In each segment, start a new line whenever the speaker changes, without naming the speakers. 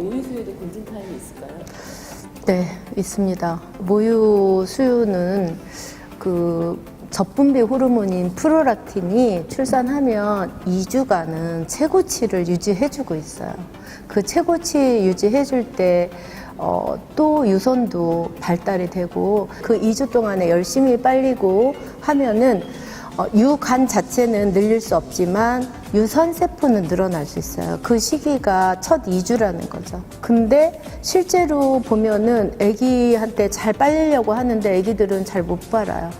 모유 수유도 골든 타임이 있을까요?
네, 있습니다. 모유 수유는 그 접분비 호르몬인 프로락틴이 출산하면 2주간은 최고치를 유지해주고 있어요. 그 최고치 유지해줄 때 어, 또 유선도 발달이 되고 그 2주 동안에 열심히 빨리고 하면은 어, 유간 자체는 늘릴 수 없지만 유선 세포는 늘어날 수 있어요. 그 시기가 첫 2주라는 거죠. 근데 실제로 보면은 아기한테 잘 빨리려고 하는데 아기들은 잘 못 빨아요.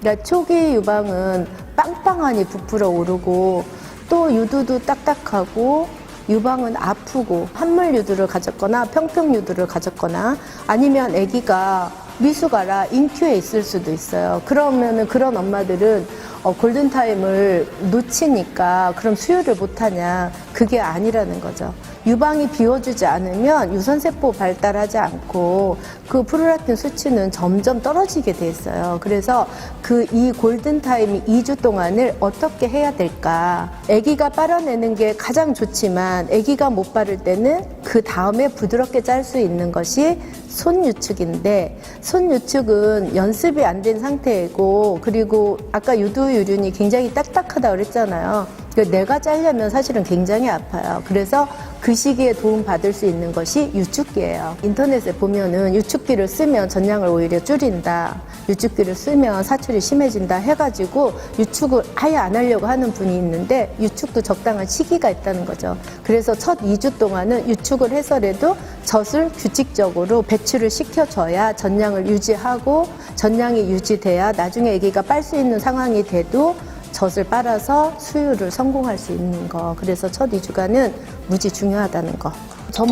그러니까 초기 유방은 빵빵하니 부풀어 오르고 또 유두도 딱딱하고 유방은 아프고 한물 유두를 가졌거나 평평 유두를 가졌거나 아니면 아기가 미숙아라 인큐에 있을 수도 있어요. 그러면은 그런 엄마들은 어, 골든타임을 놓치니까 그럼 수유를 못하냐. 그게 아니라는 거죠. 유방이 비워주지 않으면 유선세포 발달하지 않고 그 프로락틴 수치는 점점 떨어지게 돼 있어요. 그래서 그 이 골든타임이 2주 동안을 어떻게 해야 될까. 아기가 빨아내는 게 가장 좋지만 아기가 못 빠를 때는 그 다음에 부드럽게 짤 수 있는 것이 손 유축인데 손 유축은 연습이 안 된 상태이고 그리고 아까 유두유륜이 굉장히 딱딱하다 그랬잖아요. 그 내가 짜려면 사실은 굉장히 아파요. 그래서 그 시기에 도움 받을 수 있는 것이 유축기예요. 인터넷에 보면은 유축기를 쓰면 전량을 오히려 줄인다. 유축기를 쓰면 사출이 심해진다 해가지고 유축을 아예 안 하려고 하는 분이 있는데 유축도 적당한 시기가 있다는 거죠. 그래서 첫 2주 동안은 유축을 해서라도 젖을 규칙적으로 배출을 시켜줘야 전량을 유지하고 전량이 유지돼야 나중에 아기가 빨 수 있는 상황이 돼도 젖을 빨아서 수유를 성공할 수 있는 거. 그래서 첫 2주간은 무지 중요하다는 거.